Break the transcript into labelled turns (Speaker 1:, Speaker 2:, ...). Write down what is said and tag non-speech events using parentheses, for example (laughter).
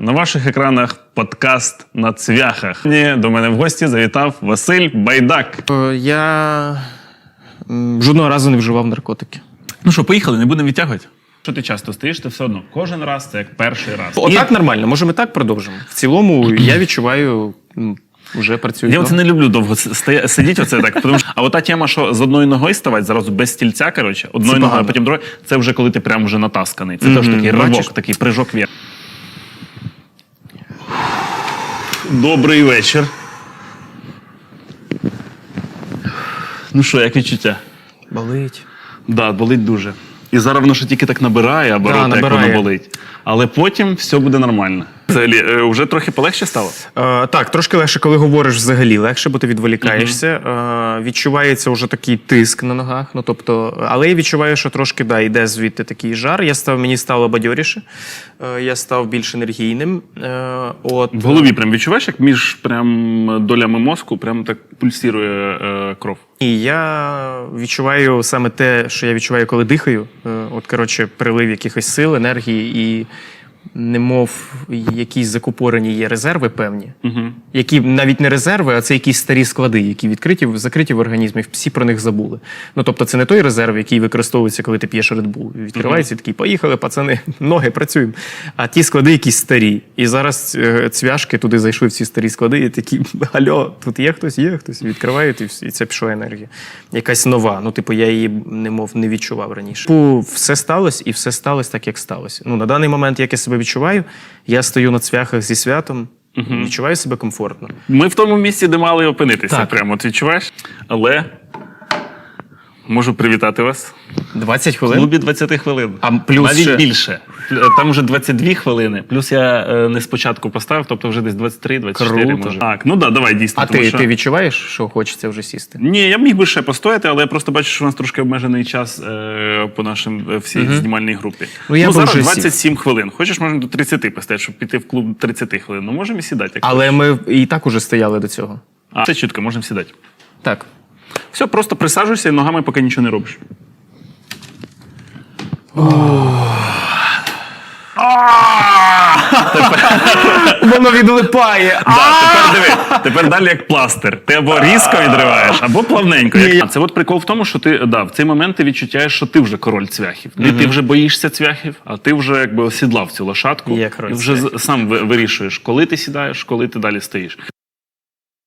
Speaker 1: На ваших екранах подкаст на цвяхах. Сьогодні До мене в гості завітав Василь Байдак.
Speaker 2: Е, Я жодного разу не вживав наркотики.
Speaker 1: Ну що, поїхали, не будемо відтягувати. Що ти часто стоїш, ти все одно кожен раз це як перший раз.
Speaker 2: Отак нормально, може ми так продовжимо. В цілому я відчуваю, вже працюю.
Speaker 1: Я оце не люблю довго сидіти оце так. Тому що, а ота тема, що з одної ноги ставати, зразу без стільця, коротше, одною
Speaker 2: Це
Speaker 1: ногою, а потім другою, це вже коли ти прям вже натасканий. Це теж такий ривок, такий прыжок вверх. Добрий вечір. Ну що, як відчуття?
Speaker 2: Болить.
Speaker 1: Да, болить дуже. І зараз воно ще тільки так набирає, або
Speaker 2: Да,
Speaker 1: як
Speaker 2: набирає.
Speaker 1: воно болить. Але потім все буде нормально. Взагалі, е, вже трохи полегше стало?
Speaker 2: Е, так, трошки легше, коли говориш взагалі легше, бо ти відволікаєшся. Е, відчувається вже такий тиск на ногах. Ну тобто, але я відчуваю, що трошки да, йде звідти такий жар. Я став, мені стало бадьоріше, е, я став більш енергійним. Е, от,
Speaker 1: В голові прям відчуваєш, як між прям долями мозку прям так пульсірує е, кров.
Speaker 2: І я відчуваю саме те, що я відчуваю, коли дихаю. Е, От, коротше, прилив якихось сил, енергії, і немов якісь закупорені є резерви певні,
Speaker 1: Угу.
Speaker 2: які навіть не резерви, а це якісь старі склади, які відкриті, закриті в організмі, всі про них забули. Ну тобто, це не той резерв, який використовується, коли ти п'єш Red Bull. Відкривається і такий, поїхали, пацани, (laughs) ноги працюємо. А ті склади якісь старі. І зараз е, цвяшки туди зайшли в ці старі склади, і такі, (laughs) альо, тут є хтось, є хтось. Відкривають, і, і це пішла енергія. Якась нова. Ну, типу, я її немов не відчував раніше. Типу, все сталося, і все сталося так, як сталося. Ну, на даний момент, як я себе відчуваю, я стою на цвяхах зі святом, відчуваю себе комфортно.
Speaker 1: Ми в тому місці, де мали опинитися,
Speaker 2: Так.
Speaker 1: прямо ти відчуваєш. Але можу привітати вас.
Speaker 2: 20 хвилин?
Speaker 1: В клубі 20 хвилин.
Speaker 2: А плюс
Speaker 1: Навіть
Speaker 2: ще-
Speaker 1: більше. Там вже 22 хвилини. Плюс я е, не спочатку поставив, тобто вже десь 23-24
Speaker 2: Круто.
Speaker 1: може. Так, ну да, давай дійсно.
Speaker 2: А
Speaker 1: тому
Speaker 2: ти,
Speaker 1: що...
Speaker 2: ти відчуваєш, що хочеться вже сісти?
Speaker 1: Ні, я міг би ще постояти, але я просто бачу, що у нас трошки обмежений час е, по нашим е, всій знімальній групі.
Speaker 2: Ну, я би
Speaker 1: зараз
Speaker 2: вже сів.
Speaker 1: 27 хвилин. Хочеш, можна до 30 поставити, щоб піти в клуб 30 хвилин. Ну можемо і сідати. Як
Speaker 2: Але ми і так уже стояли до цього.
Speaker 1: А, це чітко, можемо сідати.
Speaker 2: Так.
Speaker 1: Все, просто присаджуйся і ногами поки нічого не робиш.
Speaker 2: Воно відлипає.
Speaker 1: Да, тепер диви, тепер далі як пластир. Ти або різко відриваєш, або плавненько. Як... А це от прикол в тому, що ти да, в цей момент ти відчуваєш, що ти вже король цвяхів. Не ти вже боїшся цвяхів, а ти вже якби осідлав цю лошадку
Speaker 2: король
Speaker 1: і вже з- сам ви- вирішуєш, коли ти сідаєш, коли ти далі стоїш.